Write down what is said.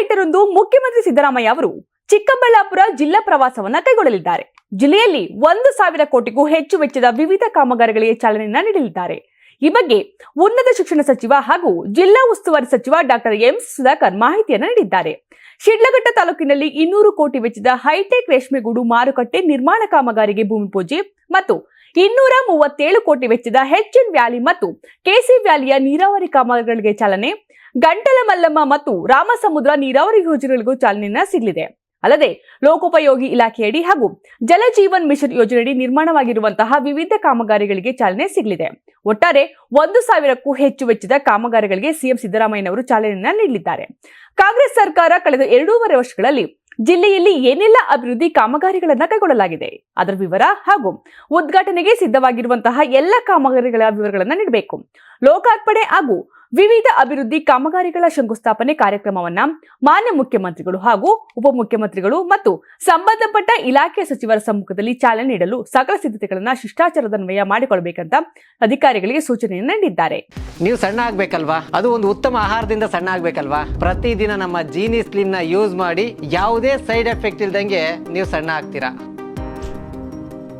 ಎಂಟರಂದು ಮುಖ್ಯಮಂತ್ರಿ ಸಿದ್ದರಾಮಯ್ಯ ಅವರು ಚಿಕ್ಕಬಳ್ಳಾಪುರ ಜಿಲ್ಲಾ ಪ್ರವಾಸವನ್ನ ಕೈಗೊಳ್ಳಲಿದ್ದಾರೆ. ಜಿಲ್ಲೆಯಲ್ಲಿ ಒಂದು ಸಾವಿರ ಕೋಟಿಗೂ ಹೆಚ್ಚು ವೆಚ್ಚದ ವಿವಿಧ ಕಾಮಗಾರಿಗಳಿಗೆ ಚಾಲನೆ ನೀಡಲಿದ್ದಾರೆ. ಈ ಬಗ್ಗೆ ಉನ್ನತ ಶಿಕ್ಷಣ ಸಚಿವ ಹಾಗೂ ಜಿಲ್ಲಾ ಉಸ್ತುವಾರಿ ಸಚಿವ ಡಾಕ್ಟರ್ ಎಂ ಸುಧಾಕರ್ ಮಾಹಿತಿಯನ್ನು ನೀಡಿದ್ದಾರೆ. ಶಿಡ್ಲಘಟ್ಟ ತಾಲೂಕಿನಲ್ಲಿ ಇನ್ನೂರು ಕೋಟಿ ವೆಚ್ಚದ ಹೈಟೆಕ್ ರೇಷ್ಮೆಗೂಡು ಮಾರುಕಟ್ಟೆ ನಿರ್ಮಾಣ ಕಾಮಗಾರಿಗೆ ಭೂಮಿ ಪೂಜೆ ಮತ್ತು ಇನ್ನೂರ ಮೂವತ್ತೇಳು ಕೋಟಿ ವೆಚ್ಚದ ಹೆಚ್ಎನ್ ಎನ್ ವ್ಯಾಲಿ ಮತ್ತು ಕೆಸಿ ವ್ಯಾಲಿಯ ನೀರಾವರಿ ಕಾಮಗಾರಿಗಳಿಗೆ ಚಾಲನೆ, ಗಂಟಲ ಮಲ್ಲಮ್ಮ ಮತ್ತು ರಾಮಸಮುದ್ರ ನೀರಾವರಿ ಯೋಜನೆಗಳಿಗೂ ಚಾಲನೆಯನ್ನ ಸಿಗಲಿದೆ. ಅಲ್ಲದೆ, ಲೋಕೋಪಯೋಗಿ ಇಲಾಖೆಯಡಿ ಹಾಗೂ ಜಲಜೀವನ್ ಮಿಷನ್ ಯೋಜನೆಯಡಿ ನಿರ್ಮಾಣವಾಗಿರುವಂತಹ ವಿವಿಧ ಕಾಮಗಾರಿಗಳಿಗೆ ಚಾಲನೆ ಸಿಗಲಿದೆ. ಒಟ್ಟಾರೆ, ಒಂದು ಸಾವಿರಕ್ಕೂ ಹೆಚ್ಚು ವೆಚ್ಚದ ಕಾಮಗಾರಿಗಳಿಗೆ ಸಿಎಂ ಸಿದ್ದರಾಮಯ್ಯನವರು ಚಾಲನೆಯನ್ನ ನೀಡಲಿದ್ದಾರೆ. ಕಾಂಗ್ರೆಸ್ ಸರ್ಕಾರ ಕಳೆದ ಎರಡೂವರೆ ವರ್ಷಗಳಲ್ಲಿ ಜಿಲ್ಲೆಯಲ್ಲಿ ಏನೆಲ್ಲ ಅಭಿವೃದ್ಧಿ ಕಾಮಗಾರಿಗಳನ್ನು ಕೈಗೊಳ್ಳಲಾಗಿದೆ? ಅದರ ವಿವರ ಹಾಗೂ ಉದ್ಘಾಟನೆಗೆ ಸಿದ್ಧವಾಗಿರುವಂತಹ ಎಲ್ಲ ಕಾಮಗಾರಿಗಳ ವಿವರಗಳನ್ನು ನೀಡಬೇಕು. ಲೋಕಾರ್ಪಣೆ ಹಾಗೂ ವಿವಿಧ ಅಭಿವೃದ್ಧಿ ಕಾಮಗಾರಿಗಳ ಶಂಕುಸ್ಥಾಪನೆ ಕಾರ್ಯಕ್ರಮವನ್ನ ಮಾನ್ಯ ಮುಖ್ಯಮಂತ್ರಿಗಳು ಹಾಗೂ ಉಪಮುಖ್ಯಮಂತ್ರಿಗಳು ಮತ್ತು ಸಂಬಂಧಪಟ್ಟ ಇಲಾಖೆ ಸಚಿವರ ಸಮ್ಮುಖದಲ್ಲಿ ಚಾಲನೆ ನೀಡಲು ಸಕಲ ಸಿದ್ಧತೆಗಳನ್ನು ಶಿಷ್ಟಾಚಾರದನ್ವಯ ಮಾಡಿಕೊಳ್ಳಬೇಕಂತ ಅಧಿಕಾರಿಗಳಿಗೆ ಸೂಚನೆಯನ್ನು ನೀಡಿದ್ದಾರೆ. ನೀವು ಸಣ್ಣ ಆಗ್ಬೇಕಲ್ವಾ? ಅದು ಒಂದು ಉತ್ತಮ ಆಹಾರದಿಂದ ಸಣ್ಣ ಆಗ್ಬೇಕಲ್ವಾ? ಪ್ರತಿದಿನ ನಮ್ಮ ಜೀನಿ ಸ್ಲಿಮ್ನ ಯೂಸ್ ಮಾಡಿ ಯಾವುದೇ ಸೈಡ್ ಎಫೆಕ್ಟ್ ಇಲ್ದಂಗೆ ನೀವು ಸಣ್ಣ ಆಗ್ತೀರಾ?